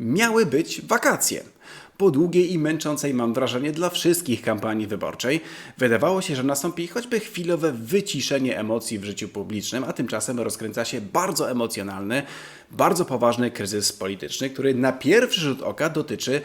Miały być wakacje. Po długiej i męczącej, mam wrażenie, dla wszystkich kampanii wyborczej, wydawało się, że nastąpi choćby chwilowe wyciszenie emocji w życiu publicznym, a tymczasem rozkręca się bardzo emocjonalny, bardzo poważny kryzys polityczny, który na pierwszy rzut oka dotyczy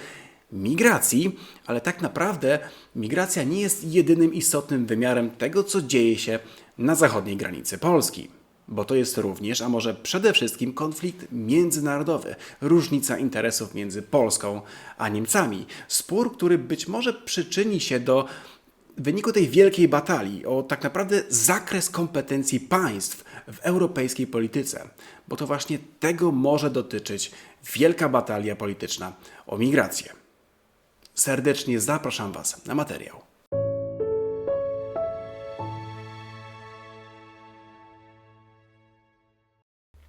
migracji, ale tak naprawdę migracja nie jest jedynym istotnym wymiarem tego, co dzieje się na zachodniej granicy Polski. Bo to jest również, a może przede wszystkim, konflikt międzynarodowy, różnica interesów między Polską a Niemcami. Spór, który być może przyczyni się do wyniku tej wielkiej batalii o tak naprawdę zakres kompetencji państw w europejskiej polityce. Bo to właśnie tego może dotyczyć wielka batalia polityczna o migrację. Serdecznie zapraszam Was na materiał.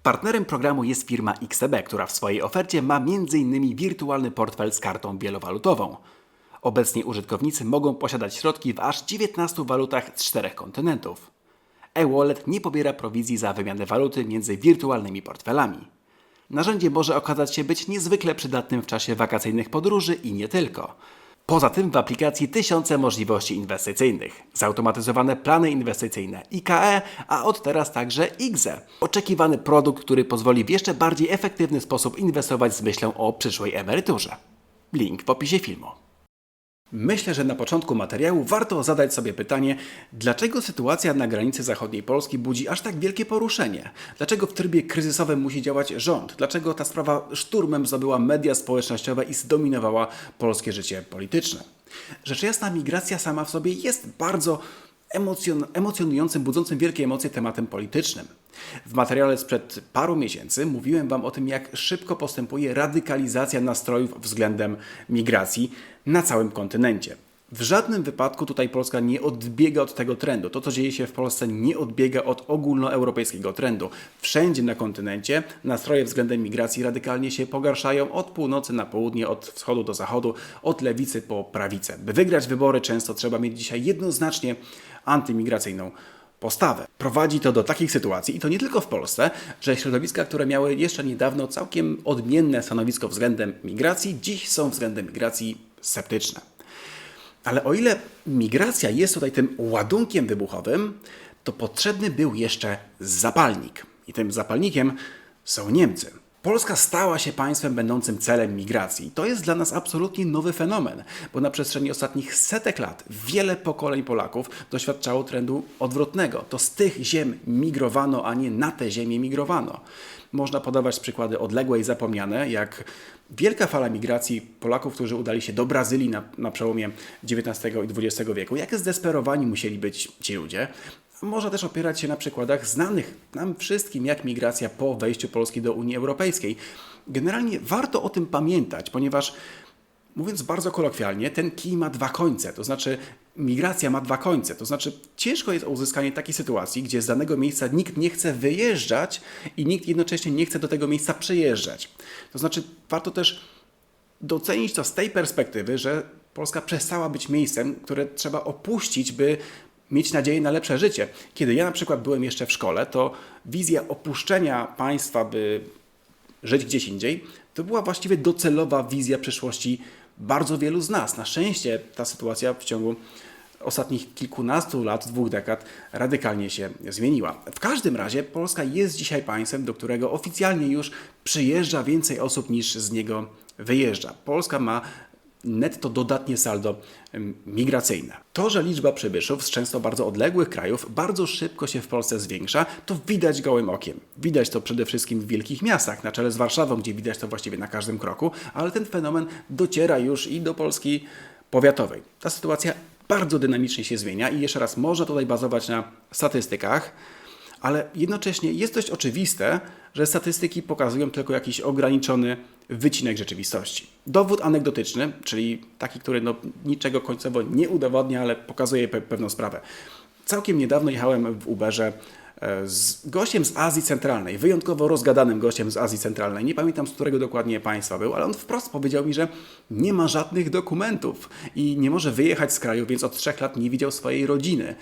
Partnerem programu jest firma XTB, która w swojej ofercie ma m.in. wirtualny portfel z kartą wielowalutową. Obecnie użytkownicy mogą posiadać środki w aż 19 walutach z czterech kontynentów. E-wallet nie pobiera prowizji za wymianę waluty między wirtualnymi portfelami. Narzędzie może okazać się być niezwykle przydatnym w czasie wakacyjnych podróży i nie tylko. Poza tym w aplikacji tysiące możliwości inwestycyjnych, zautomatyzowane plany inwestycyjne IKE, a od teraz także IGZE. Oczekiwany produkt, który pozwoli w jeszcze bardziej efektywny sposób inwestować z myślą o przyszłej emeryturze. Link w opisie filmu. Myślę, że na początku materiału warto zadać sobie pytanie, dlaczego sytuacja na granicy zachodniej Polski budzi aż tak wielkie poruszenie? Dlaczego w trybie kryzysowym musi działać rząd? Dlaczego ta sprawa szturmem zdobyła media społecznościowe i zdominowała polskie życie polityczne? Rzecz jasna, migracja sama w sobie jest bardzo emocjon- emocjonującym, budzącym wielkie emocje tematem politycznym. W materiale sprzed paru miesięcy mówiłem Wam o tym, jak szybko postępuje radykalizacja nastrojów względem migracji na całym kontynencie. W żadnym wypadku tutaj Polska nie odbiega od tego trendu. To, co dzieje się w Polsce, nie odbiega od ogólnoeuropejskiego trendu. Wszędzie na kontynencie nastroje względem migracji radykalnie się pogarszają od północy na południe, od wschodu do zachodu, od lewicy po prawicę. By wygrać wybory, często trzeba mieć dzisiaj jednoznacznie antymigracyjną postawę. Prowadzi to do takich sytuacji, i to nie tylko w Polsce, że środowiska, które miały jeszcze niedawno całkiem odmienne stanowisko względem migracji, dziś są względem migracji sceptyczne. Ale o ile migracja jest tutaj tym ładunkiem wybuchowym, to potrzebny był jeszcze zapalnik. I tym zapalnikiem są Niemcy. Polska stała się państwem będącym celem migracji. To jest dla nas absolutnie nowy fenomen, bo na przestrzeni ostatnich setek lat wiele pokoleń Polaków doświadczało trendu odwrotnego. To z tych ziem migrowano, a nie na te ziemię migrowano. Można podawać przykłady odległe i zapomniane, jak wielka fala migracji Polaków, którzy udali się do Brazylii na, na przełomie XIX i XX wieku. Jak zdesperowani musieli być ci ludzie, można też opierać się na przykładach znanych nam wszystkim, jak migracja po wejściu Polski do Unii Europejskiej. Generalnie warto o tym pamiętać, ponieważ mówiąc bardzo kolokwialnie, ten kij ma dwa końce, to znaczy migracja ma dwa końce, to znaczy ciężko jest uzyskanie takiej sytuacji, gdzie z danego miejsca nikt nie chce wyjeżdżać i nikt jednocześnie nie chce do tego miejsca przyjeżdżać. To znaczy warto też docenić to z tej perspektywy, że Polska przestała być miejscem, które trzeba opuścić, by mieć nadzieję na lepsze życie. Kiedy ja na przykład byłem jeszcze w szkole, to wizja opuszczenia państwa, by żyć gdzieś indziej, to była właściwie docelowa wizja przyszłości bardzo wielu z nas. Na szczęście ta sytuacja w ciągu ostatnich kilkunastu lat, dwóch dekad radykalnie się zmieniła. W każdym razie Polska jest dzisiaj państwem, do którego oficjalnie już przyjeżdża więcej osób niż z niego wyjeżdża. Polska ma netto dodatnie saldo migracyjne. To, że liczba przybyszów z często bardzo odległych krajów bardzo szybko się w Polsce zwiększa, to widać gołym okiem. Widać to przede wszystkim w wielkich miastach, na czele z Warszawą, gdzie widać to właściwie na każdym kroku, ale ten fenomen dociera już i do Polski powiatowej. Ta sytuacja bardzo dynamicznie się zmienia i jeszcze raz można tutaj bazować na statystykach, ale jednocześnie jest dość oczywiste, że statystyki pokazują tylko jakiś ograniczony wycinek rzeczywistości. Dowód anegdotyczny, czyli taki, który no, niczego końcowo nie udowodnia, ale pokazuje pe pewną sprawę. Całkiem niedawno jechałem w Uberze e, z gościem z Azji Centralnej, wyjątkowo rozgadanym gościem z Azji Centralnej. Nie pamiętam, z którego dokładnie państwa był, ale on wprost powiedział mi, że nie ma żadnych dokumentów i nie może wyjechać z kraju, więc od trzech lat nie widział swojej rodziny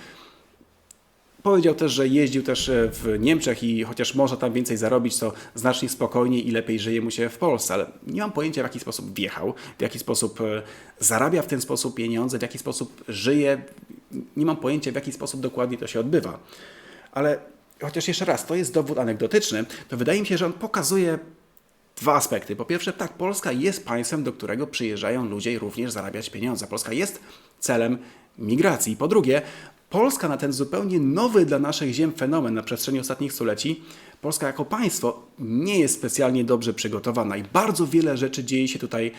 Powiedział też, że jeździł też e, w Niemczech i chociaż może tam więcej zarobić, to znacznie spokojniej i lepiej żyje mu się w Polsce, ale nie mam pojęcia w jaki sposób wjechał, w jaki sposób e, zarabia w ten sposób pieniądze, w jaki sposób żyje. Nie mam pojęcia w jaki sposób dokładnie to się odbywa. Ale chociaż jeszcze raz, to jest dowód anegdotyczny, to wydaje mi się, że on pokazuje dwa aspekty. Po pierwsze, tak, Polska jest państwem, do którego przyjeżdżają ludzie również zarabiać pieniądze. Polska jest celem migracji. Po drugie, Polska na ten zupełnie nowy dla naszych ziem fenomen na przestrzeni ostatnich stuleci, Polska jako państwo nie jest specjalnie dobrze przygotowana i bardzo wiele rzeczy dzieje się tutaj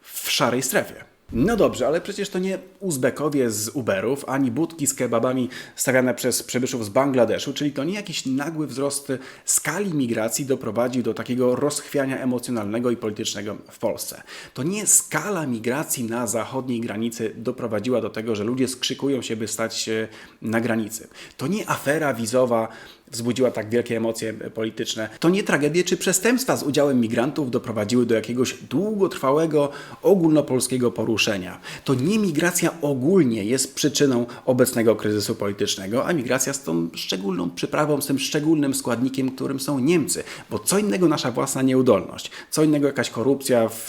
w szarej strefie. No dobrze, ale przecież to nie Uzbekowie z Uberów, ani budki z kebabami stawiane przez przybyszów z Bangladeszu, czyli to nie jakiś nagły wzrost skali migracji doprowadził do takiego rozchwiania emocjonalnego i politycznego w Polsce. To nie skala migracji na zachodniej granicy doprowadziła do tego, że ludzie skrzykują się, by stać się na granicy. To nie afera wizowa wzbudziła tak wielkie emocje polityczne. To nie tragedie czy przestępstwa z udziałem migrantów doprowadziły do jakiegoś długotrwałego, ogólnopolskiego poruszenia. To nie migracja ogólnie jest przyczyną obecnego kryzysu politycznego, a migracja z tą szczególną przyprawą, z tym szczególnym składnikiem, którym są Niemcy. Bo co innego nasza własna nieudolność, co innego jakaś korupcja w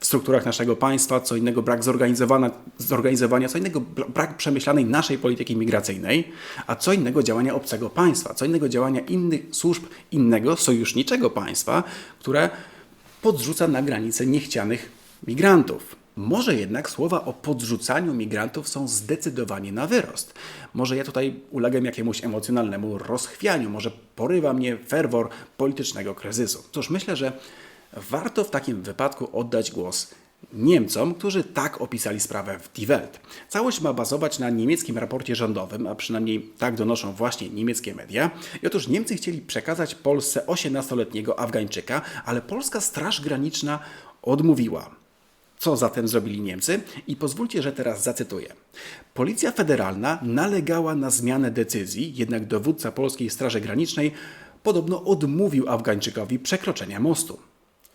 w strukturach naszego państwa, co innego brak zorganizowania, co innego brak przemyślanej naszej polityki migracyjnej, a co innego działania obcego państwa, co innego działania innych służb innego sojuszniczego państwa, które podrzuca na granicę niechcianych migrantów. Może jednak słowa o podrzucaniu migrantów są zdecydowanie na wyrost. Może ja tutaj ulegam jakiemuś emocjonalnemu rozchwianiu, może porywa mnie ferwor politycznego kryzysu. Cóż, myślę, że warto w takim wypadku oddać głos Niemcom, którzy tak opisali sprawę w Die Welt. Całość ma bazować na niemieckim raporcie rządowym, a przynajmniej tak donoszą właśnie niemieckie media. I otóż Niemcy chcieli przekazać Polsce 18-letniego Afgańczyka, ale polska Straż Graniczna odmówiła. Co zatem zrobili Niemcy? I pozwólcie, że teraz zacytuję. Policja federalna nalegała na zmianę decyzji, jednak dowódca Polskiej Straży Granicznej podobno odmówił Afgańczykowi przekroczenia mostu.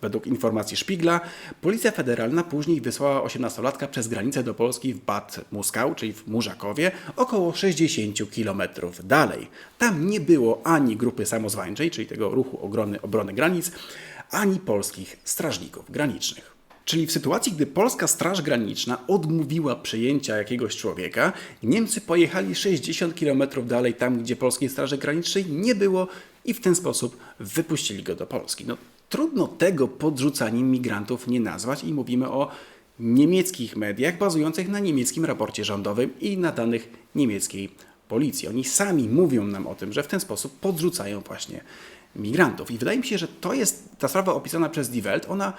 Według informacji Szpigla, Policja Federalna później wysłała 18-latka przez granicę do Polski w Bad Muskał, czyli w Murzakowie, około 60 km dalej. Tam nie było ani grupy samozwańczej, czyli tego ruchu obrony, obrony granic, ani polskich strażników granicznych. Czyli w sytuacji, gdy polska Straż Graniczna odmówiła przyjęcia jakiegoś człowieka, Niemcy pojechali 60 km dalej, tam gdzie polskiej Straży Granicznej nie było, i w ten sposób wypuścili go do Polski. No, Trudno tego podrzucaniem migrantów nie nazwać i mówimy o niemieckich mediach bazujących na niemieckim raporcie rządowym i na danych niemieckiej policji. Oni sami mówią nam o tym, że w ten sposób podrzucają właśnie migrantów. I wydaje mi się, że to jest ta sprawa opisana przez Die Welt, ona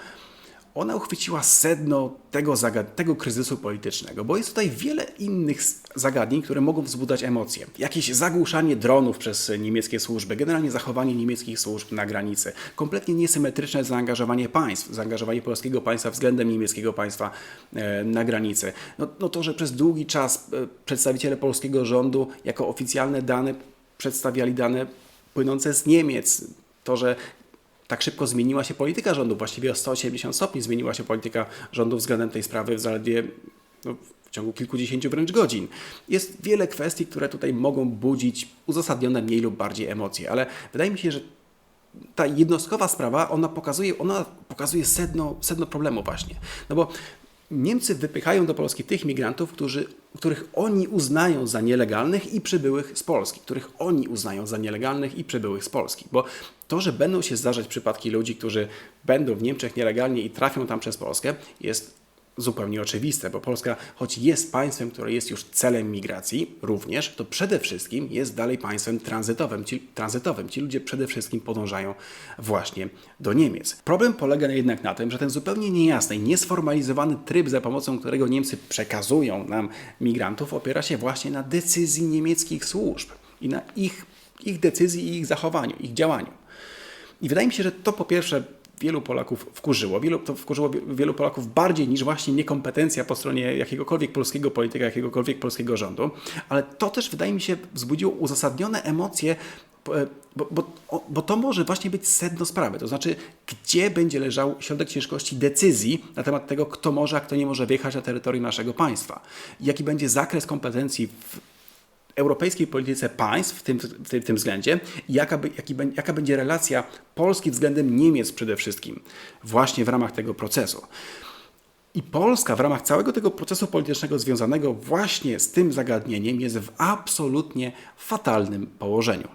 ona uchwyciła sedno tego, tego kryzysu politycznego, bo jest tutaj wiele innych zagadnień, które mogą wzbudzać emocje. Jakieś zagłuszanie dronów przez niemieckie służby, generalnie zachowanie niemieckich służb na granicy, kompletnie niesymetryczne zaangażowanie państw, zaangażowanie polskiego państwa względem niemieckiego państwa e, na granicy. No, no to, że przez długi czas e, przedstawiciele polskiego rządu jako oficjalne dane przedstawiali dane płynące z Niemiec, to, że tak szybko zmieniła się polityka rządu, właściwie o 180 stopni zmieniła się polityka rządu względem tej sprawy w zaledwie no, w ciągu kilkudziesięciu wręcz godzin. Jest wiele kwestii, które tutaj mogą budzić uzasadnione mniej lub bardziej emocje, ale wydaje mi się, że ta jednostkowa sprawa, ona pokazuje, ona pokazuje sedno, sedno problemu właśnie. No bo Niemcy wypychają do Polski tych migrantów, którzy, których oni uznają za nielegalnych i przybyłych z Polski, których oni uznają za nielegalnych i przybyłych z Polski. Bo to, że będą się zdarzać przypadki ludzi, którzy będą w Niemczech nielegalnie i trafią tam przez Polskę, jest zupełnie oczywiste, bo Polska, choć jest państwem, które jest już celem migracji, również, to przede wszystkim jest dalej państwem tranzytowym. Ci, tranzytowym. Ci ludzie przede wszystkim podążają właśnie do Niemiec. Problem polega jednak na tym, że ten zupełnie niejasny, niesformalizowany tryb, za pomocą którego Niemcy przekazują nam migrantów, opiera się właśnie na decyzji niemieckich służb i na ich, ich decyzji i ich zachowaniu, ich działaniu. I wydaje mi się, że to po pierwsze wielu Polaków wkurzyło. Wielu, to wkurzyło wielu Polaków bardziej niż właśnie niekompetencja po stronie jakiegokolwiek polskiego polityka, jakiegokolwiek polskiego rządu. Ale to też wydaje mi się wzbudziło uzasadnione emocje bo, bo, bo, to może właśnie być sedno sprawy. To znaczy, gdzie będzie leżał środek ciężkości decyzji na temat tego, kto może, a kto nie może wjechać na terytorium naszego państwa. Jaki będzie zakres kompetencji w europejskiej polityce państw w tym, w tym, w tym względzie i jaka, by, jaki, jaka będzie relacja Polski względem Niemiec przede wszystkim właśnie w ramach tego procesu. I Polska w ramach całego tego procesu politycznego związanego właśnie z tym zagadnieniem jest w absolutnie fatalnym położeniu.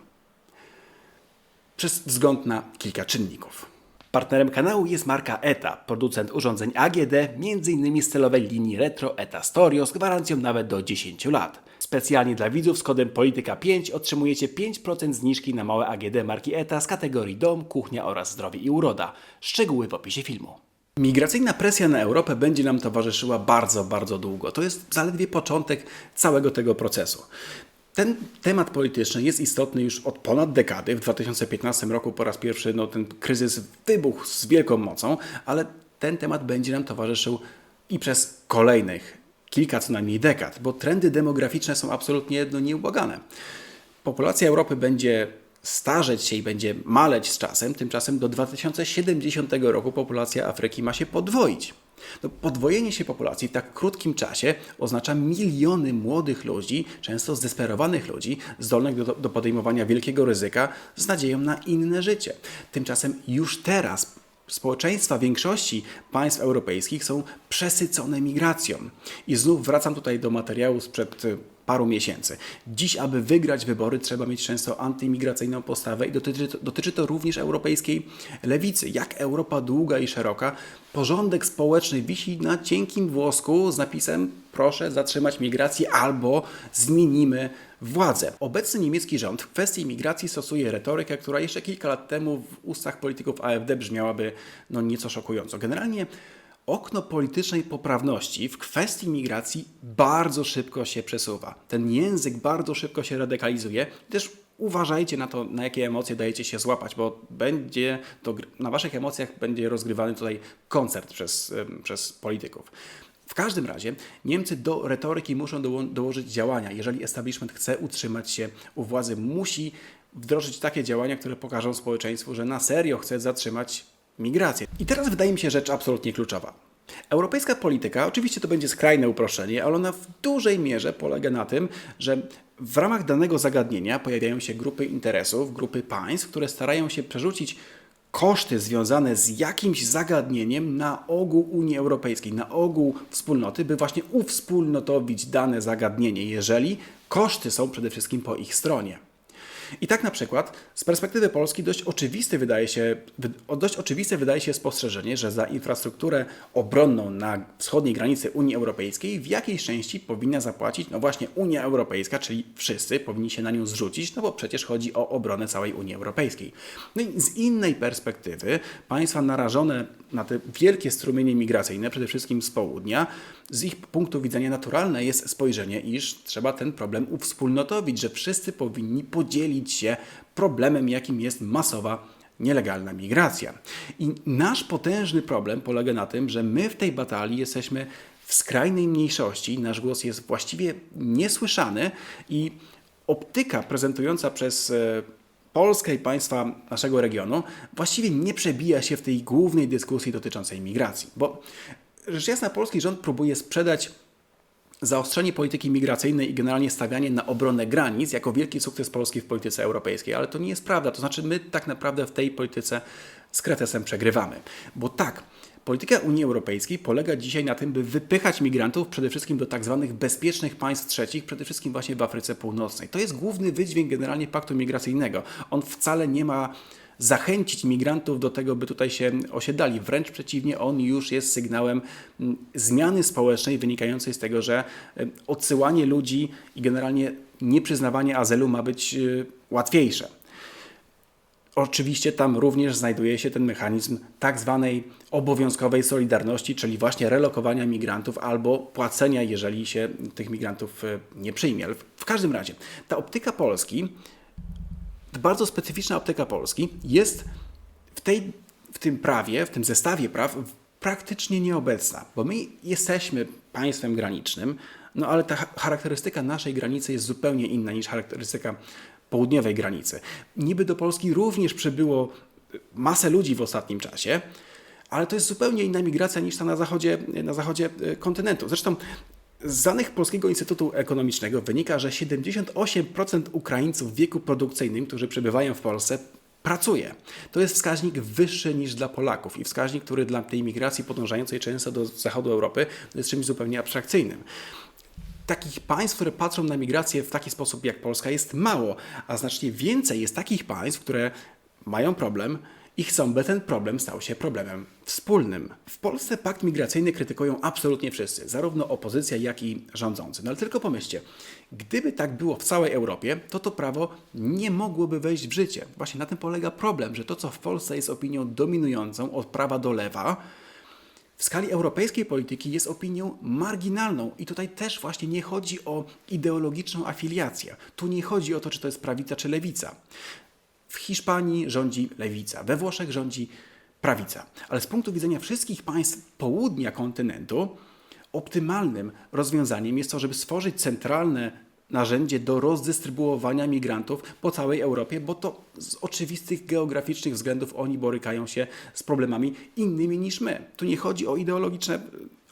Przez wzgląd na kilka czynników. Partnerem kanału jest marka ETA, producent urządzeń AGD, m.in. z celowej linii Retro ETA Storio z gwarancją nawet do 10 lat. Specjalnie dla widzów z kodem Polityka5 otrzymujecie 5% zniżki na małe AGD marki ETA z kategorii dom, kuchnia oraz zdrowie i uroda. Szczegóły w opisie filmu. Migracyjna presja na Europę będzie nam towarzyszyła bardzo, bardzo długo. To jest zaledwie początek całego tego procesu. Ten temat polityczny jest istotny już od ponad dekady. W 2015 roku po raz pierwszy no, ten kryzys wybuchł z wielką mocą, ale ten temat będzie nam towarzyszył i przez kolejnych kilka co najmniej dekad, bo trendy demograficzne są absolutnie no, nieubłagane. Populacja Europy będzie starzeć się i będzie maleć z czasem, tymczasem do 2070 roku populacja Afryki ma się podwoić. No, podwojenie się populacji w tak krótkim czasie oznacza miliony młodych ludzi, często zdesperowanych ludzi, zdolnych do, do podejmowania wielkiego ryzyka z nadzieją na inne życie. Tymczasem już teraz społeczeństwa większości państw europejskich są przesycone migracją. I znów wracam tutaj do materiału sprzed y, paru miesięcy. Dziś, aby wygrać wybory, trzeba mieć często antymigracyjną postawę i dotyczy to, dotyczy to również europejskiej lewicy. Jak Europa długa i szeroka, porządek społeczny wisi na cienkim włosku z napisem proszę zatrzymać migrację albo zmienimy władzę. Obecny niemiecki rząd w kwestii migracji stosuje retorykę, która jeszcze kilka lat temu w ustach polityków AfD brzmiałaby no nieco szokująco. Generalnie okno politycznej poprawności w kwestii migracji bardzo szybko się przesuwa. Ten język bardzo szybko się radykalizuje. Też uważajcie na to, na jakie emocje dajecie się złapać, bo będzie to, na waszych emocjach będzie rozgrywany tutaj koncert przez, przez polityków. W każdym razie Niemcy do retoryki muszą doło- dołożyć działania. Jeżeli establishment chce utrzymać się u władzy, musi wdrożyć takie działania, które pokażą społeczeństwu, że na serio chce zatrzymać migrację. I teraz wydaje mi się rzecz absolutnie kluczowa. Europejska polityka, oczywiście to będzie skrajne uproszczenie, ale ona w dużej mierze polega na tym, że w ramach danego zagadnienia pojawiają się grupy interesów, grupy państw, które starają się przerzucić koszty związane z jakimś zagadnieniem na ogół Unii Europejskiej, na ogół wspólnoty, by właśnie uwspólnotowić dane zagadnienie, jeżeli koszty są przede wszystkim po ich stronie. I tak na przykład z perspektywy Polski dość, oczywisty wydaje się, dość oczywiste wydaje się spostrzeżenie, że za infrastrukturę obronną na wschodniej granicy Unii Europejskiej w jakiejś części powinna zapłacić no właśnie Unia Europejska, czyli wszyscy powinni się na nią zrzucić, no bo przecież chodzi o obronę całej Unii Europejskiej. No i z innej perspektywy państwa narażone na te wielkie strumienie migracyjne, przede wszystkim z południa, z ich punktu widzenia naturalne jest spojrzenie, iż trzeba ten problem uwspólnotowić, że wszyscy powinni podzielić się problemem, jakim jest masowa nielegalna migracja. I nasz potężny problem polega na tym, że my w tej batalii jesteśmy w skrajnej mniejszości, nasz głos jest właściwie niesłyszany i optyka prezentująca przez e, Polskę i państwa naszego regionu właściwie nie przebija się w tej głównej dyskusji dotyczącej migracji, bo rzecz jasna polski rząd próbuje sprzedać zaostrzenie polityki migracyjnej i generalnie stawianie na obronę granic jako wielki sukces Polski w polityce europejskiej, ale to nie jest prawda. To znaczy, my tak naprawdę w tej polityce z kretesem przegrywamy. Bo tak, polityka Unii Europejskiej polega dzisiaj na tym, by wypychać migrantów przede wszystkim do tak zwanych bezpiecznych państw trzecich, przede wszystkim właśnie w Afryce Północnej. To jest główny wydźwięk generalnie paktu migracyjnego. On wcale nie ma zachęcić migrantów do tego, by tutaj się osiedlali. Wręcz przeciwnie, on już jest sygnałem mm, zmiany społecznej wynikającej z tego, że y, odsyłanie ludzi i generalnie nieprzyznawanie azylu ma być y, łatwiejsze. Oczywiście tam również znajduje się ten mechanizm tak zwanej obowiązkowej solidarności, czyli właśnie relokowania migrantów albo płacenia, jeżeli się tych migrantów y, nie przyjmie. Ale w- w każdym razie, ta optyka Polski bardzo specyficzna optyka Polski jest w, tej, w tym prawie, w tym zestawie praw praktycznie nieobecna, bo my jesteśmy państwem granicznym, no ale ta cha- charakterystyka naszej granicy jest zupełnie inna niż charakterystyka południowej granicy. Niby do Polski również przybyło masę ludzi w ostatnim czasie, ale to jest zupełnie inna migracja niż ta na zachodzie, na zachodzie e, kontynentu. Zresztą Z danych Polskiego Instytutu Ekonomicznego wynika, że 78% Ukraińców w wieku produkcyjnym, którzy przebywają w Polsce, pracuje. To jest wskaźnik wyższy niż dla Polaków i wskaźnik, który dla tej migracji podążającej często do zachodu Europy jest czymś zupełnie abstrakcyjnym takich państw, które patrzą na migrację w taki sposób jak Polska, jest mało, a znacznie więcej jest takich państw, które mają problem i chcą, by ten problem stał się problemem wspólnym. W Polsce pakt migracyjny krytykują absolutnie wszyscy, zarówno opozycja, jak i rządzący. No ale tylko pomyślcie, gdyby tak było w całej Europie, to to prawo nie mogłoby wejść w życie. Właśnie na tym polega problem, że to, co w Polsce jest opinią dominującą od prawa do lewa, w skali europejskiej polityki jest opinią marginalną i tutaj też właśnie nie chodzi o ideologiczną afiliację. Tu nie chodzi o to, czy to jest prawica czy lewica. W Hiszpanii rządzi lewica, we Włoszech rządzi prawica. Ale z punktu widzenia wszystkich państw południa kontynentu, optymalnym rozwiązaniem jest to, żeby stworzyć centralne narzędzie do rozdystrybuowania migrantów po całej Europie, bo to z oczywistych geograficznych względów oni borykają się z problemami innymi niż my. Tu nie chodzi o ideologiczne,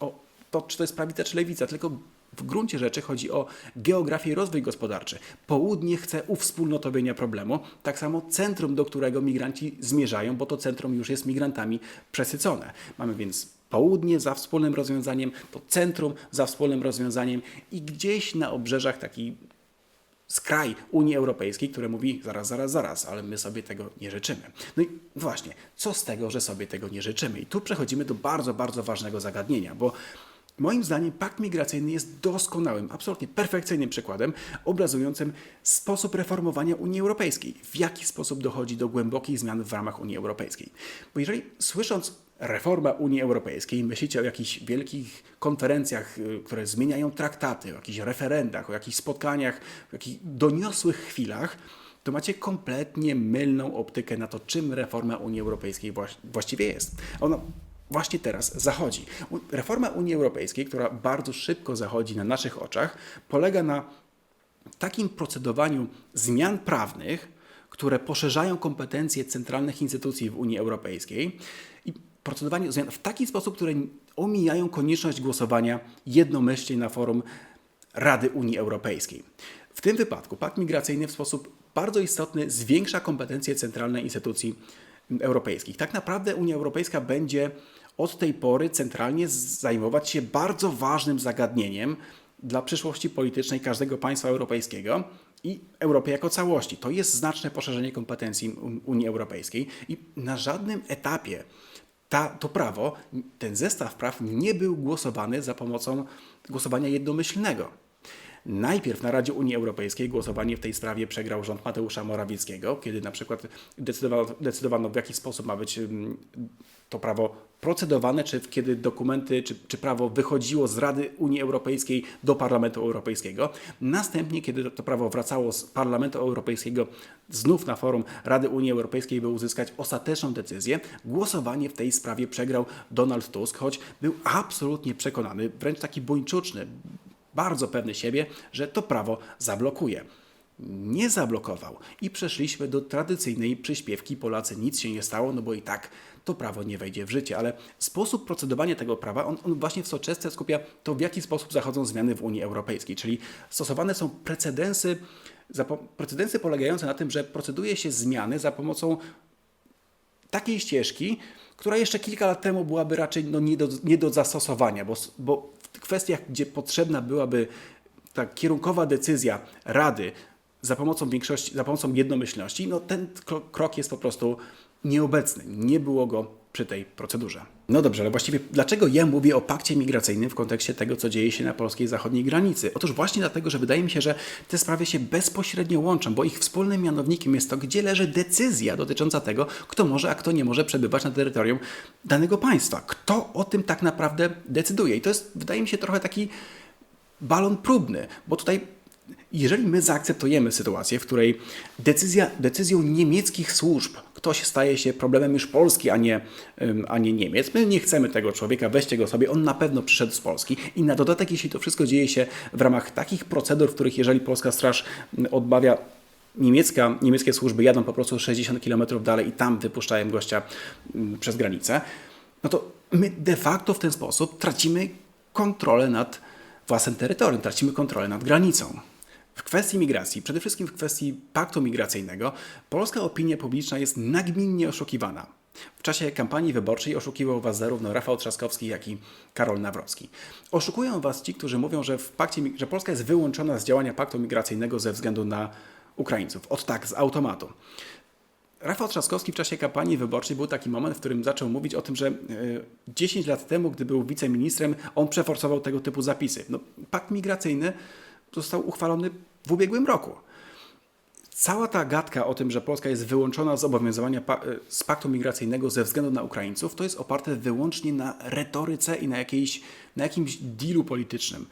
o to, czy to jest prawica, czy lewica, tylko w gruncie rzeczy chodzi o geografię i rozwój gospodarczy. Południe chce uwspólnotowienia problemu, tak samo centrum, do którego migranci zmierzają, bo to centrum już jest migrantami przesycone. Mamy więc południe za wspólnym rozwiązaniem, to centrum za wspólnym rozwiązaniem i gdzieś na obrzeżach taki skraj Unii Europejskiej, który mówi zaraz, zaraz, zaraz, ale my sobie tego nie życzymy. No i właśnie, co z tego, że sobie tego nie życzymy? I tu przechodzimy do bardzo, bardzo ważnego zagadnienia, bo Moim zdaniem pakt migracyjny jest doskonałym, absolutnie perfekcyjnym przykładem obrazującym sposób reformowania Unii Europejskiej. W jaki sposób dochodzi do głębokich zmian w ramach Unii Europejskiej. Bo jeżeli słysząc reforma Unii Europejskiej, myślicie o jakichś wielkich konferencjach, y, które zmieniają traktaty, o jakichś referendach, o jakichś spotkaniach, o jakichś doniosłych chwilach, to macie kompletnie mylną optykę na to, czym reforma Unii Europejskiej właściwie jest. Ona właśnie teraz zachodzi. Reforma Unii Europejskiej, która bardzo szybko zachodzi na naszych oczach, polega na takim procedowaniu zmian prawnych, które poszerzają kompetencje centralnych instytucji w Unii Europejskiej i procedowaniu zmian w taki sposób, które omijają konieczność głosowania jednomyślnie na forum Rady Unii Europejskiej. W tym wypadku pakt migracyjny w sposób bardzo istotny zwiększa kompetencje centralnej instytucji europejskich. Tak naprawdę Unia Europejska będzie od tej pory centralnie zajmować się bardzo ważnym zagadnieniem dla przyszłości politycznej każdego państwa europejskiego i Europy jako całości. To jest znaczne poszerzenie kompetencji Unii Europejskiej i na żadnym etapie ta, to prawo, ten zestaw praw nie był głosowany za pomocą głosowania jednomyślnego. Najpierw na Radzie Unii Europejskiej głosowanie w tej sprawie przegrał rząd Mateusza Morawieckiego, kiedy na przykład decydowano, decydowano w jaki sposób ma być mm, to prawo procedowane, czy kiedy dokumenty, czy, czy prawo wychodziło z Rady Unii Europejskiej do Parlamentu Europejskiego. Następnie, kiedy to prawo wracało z Parlamentu Europejskiego znów na forum Rady Unii Europejskiej, by uzyskać ostateczną decyzję, głosowanie w tej sprawie przegrał Donald Tusk, choć był absolutnie przekonany, wręcz taki buńczuczny, bardzo pewny siebie, że to prawo zablokuje. Nie zablokował i przeszliśmy do tradycyjnej przyśpiewki Polacy nic się nie stało, no bo i tak to prawo nie wejdzie w życie. Ale sposób procedowania tego prawa, on, on właśnie w soczewce skupia to, w jaki sposób zachodzą zmiany w Unii Europejskiej, czyli stosowane są precedensy, precedensy polegające na tym, że proceduje się zmiany za pomocą takiej ścieżki, która jeszcze kilka lat temu byłaby raczej no, nie, do, nie do zastosowania, bo, bo kwestiach, gdzie potrzebna byłaby ta kierunkowa decyzja Rady za pomocą większości, za pomocą jednomyślności, no ten krok jest po prostu nieobecny. Nie było go przy tej procedurze. No dobrze, ale właściwie dlaczego ja mówię o pakcie migracyjnym w kontekście tego, co dzieje się na polskiej zachodniej granicy? Otóż właśnie dlatego, że wydaje mi się, że te sprawy się bezpośrednio łączą, bo ich wspólnym mianownikiem jest to, gdzie leży decyzja dotycząca tego, kto może, a kto nie może przebywać na terytorium danego państwa. Kto o tym tak naprawdę decyduje? I to jest, wydaje mi się, trochę taki balon próbny, bo tutaj jeżeli my zaakceptujemy sytuację, w której decyzja, decyzją niemieckich służb ktoś staje się problemem już Polski, a nie, a nie Niemiec, my nie chcemy tego człowieka, weźcie go sobie, on na pewno przyszedł z Polski. I na dodatek, jeśli to wszystko dzieje się w ramach takich procedur, w których jeżeli Polska Straż odbawia niemiecka, niemieckie służby jadą po prostu 60 km dalej i tam wypuszczają gościa przez granicę, no to my de facto w ten sposób tracimy kontrolę nad własnym terytorium, tracimy kontrolę nad granicą. W kwestii migracji, przede wszystkim w kwestii paktu migracyjnego, polska opinia publiczna jest nagminnie oszukiwana. W czasie kampanii wyborczej oszukiwał was zarówno Rafał Trzaskowski, jak i Karol Nawrocki. Oszukują was ci, którzy mówią, że, w pakcie, że Polska jest wyłączona z działania paktu migracyjnego ze względu na Ukraińców. Od tak, z automatu. Rafał Trzaskowski w czasie kampanii wyborczej był taki moment, w którym zaczął mówić o tym, że e, 10 lat temu, gdy był wiceministrem, on przeforsował tego typu zapisy. No, pakt migracyjny został uchwalony w ubiegłym roku. Cała ta gadka o tym, że Polska jest wyłączona z obowiązywania e, z paktu migracyjnego ze względu na Ukraińców, to jest oparte wyłącznie na retoryce i na, jakiejś, na jakimś dealu politycznym.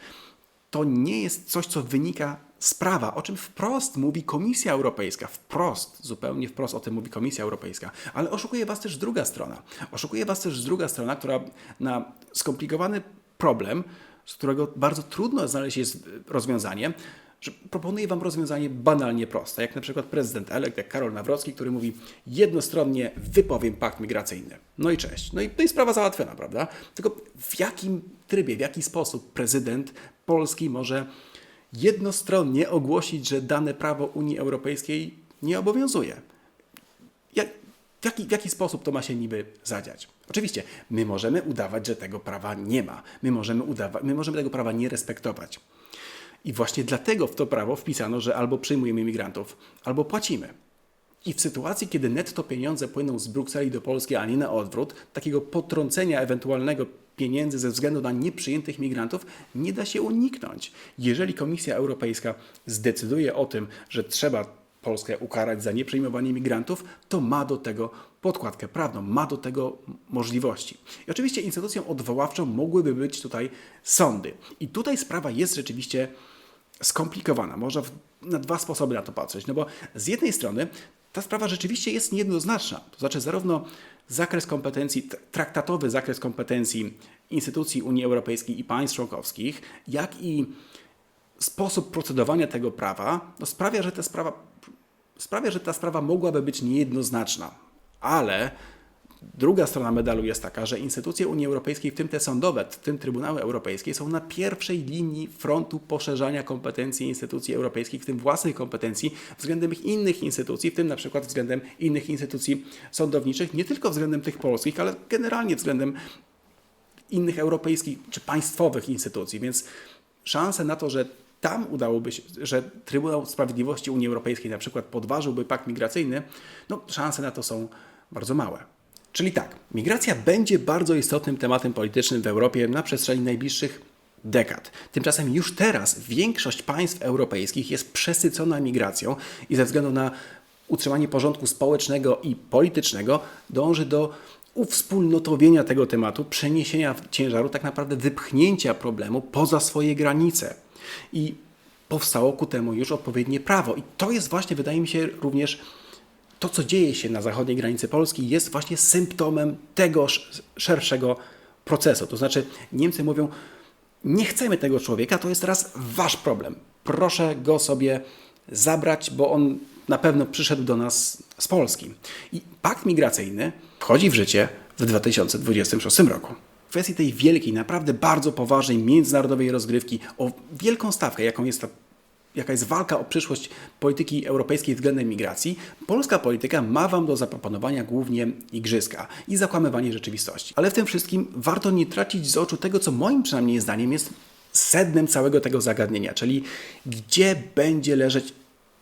To nie jest coś, co wynika z prawa, o czym wprost mówi Komisja Europejska. Wprost, zupełnie wprost o tym mówi Komisja Europejska. Ale oszukuje Was też druga strona. Oszukuje Was też druga strona, która na skomplikowany problem, z którego bardzo trudno znaleźć jest rozwiązanie, że proponuje Wam rozwiązanie banalnie proste, jak na przykład prezydent elekt, jak Karol Nawrocki, który mówi jednostronnie wypowiem pakt migracyjny. No i cześć. No i, no i sprawa załatwiona, prawda? Tylko w jakim trybie, w jaki sposób prezydent Polski może jednostronnie ogłosić, że dane prawo Unii Europejskiej nie obowiązuje? Jak, w, jaki, w jaki sposób to ma się niby zadziać? Oczywiście, my możemy udawać, że tego prawa nie ma. My możemy, udawać, my możemy tego prawa nie respektować. I właśnie dlatego w to prawo wpisano, że albo przyjmujemy imigrantów, albo płacimy. I w sytuacji, kiedy netto pieniądze płyną z Brukseli do Polski, a nie na odwrót, takiego potrącenia ewentualnego pieniędzy ze względu na nieprzyjętych migrantów nie da się uniknąć. Jeżeli Komisja Europejska zdecyduje o tym, że trzeba Polskę ukarać za nieprzyjmowanie migrantów, to ma do tego podkładkę prawną, ma do tego możliwości. I oczywiście instytucją odwoławczą mogłyby być tutaj sądy. I tutaj sprawa jest rzeczywiście skomplikowana. Można w, na dwa sposoby na to patrzeć. No bo z jednej strony ta sprawa rzeczywiście jest niejednoznaczna. To znaczy zarówno zakres kompetencji, traktatowy zakres kompetencji instytucji Unii Europejskiej i państw członkowskich, jak i sposób procedowania tego prawa no sprawia, że ta sprawa, sprawia, że ta sprawa mogłaby być niejednoznaczna. Ale druga strona medalu jest taka, że instytucje Unii Europejskiej, w tym te sądowe, w tym Trybunały Europejskie, są na pierwszej linii frontu poszerzania kompetencji instytucji europejskich, w tym własnych kompetencji, względem innych instytucji, w tym na przykład względem innych instytucji sądowniczych, nie tylko względem tych polskich, ale generalnie względem innych europejskich czy państwowych instytucji, więc szanse na to, że tam udałoby się, że Trybunał Sprawiedliwości Unii Europejskiej na przykład podważyłby pakt migracyjny, no szanse na to są bardzo małe. Czyli tak, migracja będzie bardzo istotnym tematem politycznym w Europie na przestrzeni najbliższych dekad. Tymczasem już teraz większość państw europejskich jest przesycona migracją i ze względu na utrzymanie porządku społecznego i politycznego dąży do uwspólnotowienia tego tematu, przeniesienia ciężaru, tak naprawdę wypchnięcia problemu poza swoje granice. I powstało ku temu już odpowiednie prawo. I to jest właśnie, wydaje mi się, również to, co dzieje się na zachodniej granicy Polski, jest właśnie symptomem tego sz- szerszego procesu. To znaczy, Niemcy mówią, nie chcemy tego człowieka, to jest teraz wasz problem. Proszę go sobie zabrać, bo on na pewno przyszedł do nas z Polski. I pakt migracyjny wchodzi w życie w 2026 roku. Kwestii tej wielkiej, naprawdę bardzo poważnej międzynarodowej rozgrywki o wielką stawkę, jaką jest ta jaka jest walka o przyszłość polityki europejskiej względem migracji, polska polityka ma Wam do zaproponowania głównie igrzyska i zakłamywanie rzeczywistości. Ale w tym wszystkim warto nie tracić z oczu tego, co moim przynajmniej zdaniem jest sednem całego tego zagadnienia, czyli gdzie będzie leżeć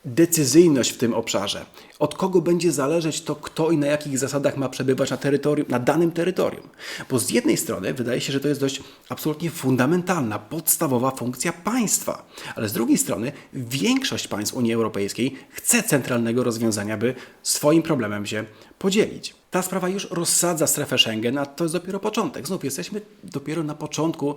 decyzyjność w tym obszarze. Od kogo będzie zależeć to, kto i na jakich zasadach ma przebywać na, terytorium, na danym terytorium. Bo z jednej strony wydaje się, że to jest dość absolutnie fundamentalna, podstawowa funkcja państwa, ale z drugiej strony większość państw Unii Europejskiej chce centralnego rozwiązania, by swoim problemem się podzielić. Ta sprawa już rozsadza strefę Schengen, a to jest dopiero początek. Znów jesteśmy dopiero na początku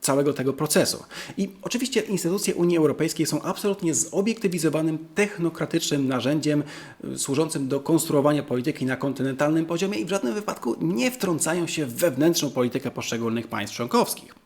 całego tego procesu. I oczywiście instytucje Unii Europejskiej są absolutnie zobiektywizowanym, technokratycznym narzędziem y, służącym do konstruowania polityki na kontynentalnym poziomie i w żadnym wypadku nie wtrącają się w wewnętrzną politykę poszczególnych państw członkowskich.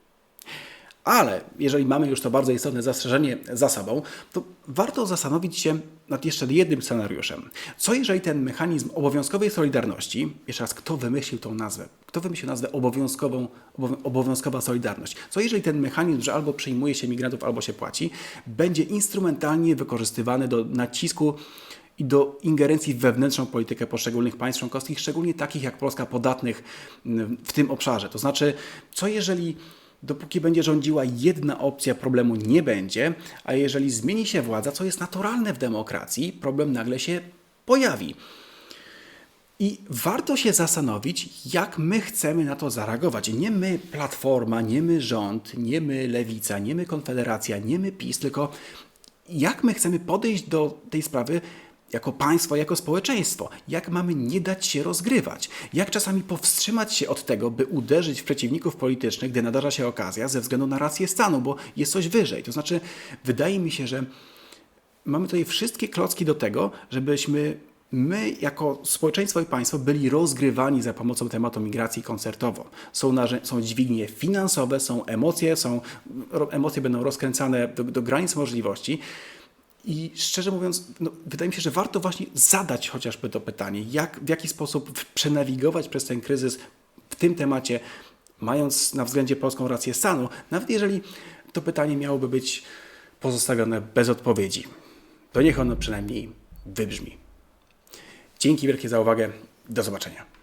Ale jeżeli mamy już to bardzo istotne zastrzeżenie za sobą, to warto zastanowić się nad jeszcze jednym scenariuszem. Co jeżeli ten mechanizm obowiązkowej solidarności, jeszcze raz, kto wymyślił tą nazwę? Kto wymyślił nazwę obowiązkową, obow- obowiązkowa solidarność? Co jeżeli ten mechanizm, że albo przyjmuje się migrantów, albo się płaci, będzie instrumentalnie wykorzystywany do nacisku i do ingerencji w wewnętrzną politykę poszczególnych państw członkowskich, szczególnie takich jak Polska, podatnych w tym obszarze. To znaczy, co jeżeli dopóki będzie rządziła jedna opcja, problemu nie będzie, a jeżeli zmieni się władza, co jest naturalne w demokracji, problem nagle się pojawi. I warto się zastanowić, jak my chcemy na to zareagować. Nie my, Platforma, nie my rząd, nie my Lewica, nie my Konfederacja, nie my PiS, tylko jak my chcemy podejść do tej sprawy jako państwo, jako społeczeństwo. Jak mamy nie dać się rozgrywać. Jak czasami powstrzymać się od tego, by uderzyć w przeciwników politycznych, gdy nadarza się okazja, ze względu na rację stanu, bo jest coś wyżej. To znaczy, wydaje mi się, że mamy tutaj wszystkie klocki do tego, żebyśmy my jako społeczeństwo i państwo byli rozgrywani za pomocą tematu migracji koncertowo. Są, są dźwignie finansowe, są emocje, są, emocje będą rozkręcane do, do granic możliwości. I szczerze mówiąc, no, wydaje mi się, że warto właśnie zadać chociażby to pytanie, jak, w jaki sposób przenawigować przez ten kryzys w tym temacie, mając na względzie polską rację stanu, nawet jeżeli to pytanie miałoby być pozostawione bez odpowiedzi. To niech ono przynajmniej wybrzmi. Dzięki wielkie za uwagę. Do zobaczenia.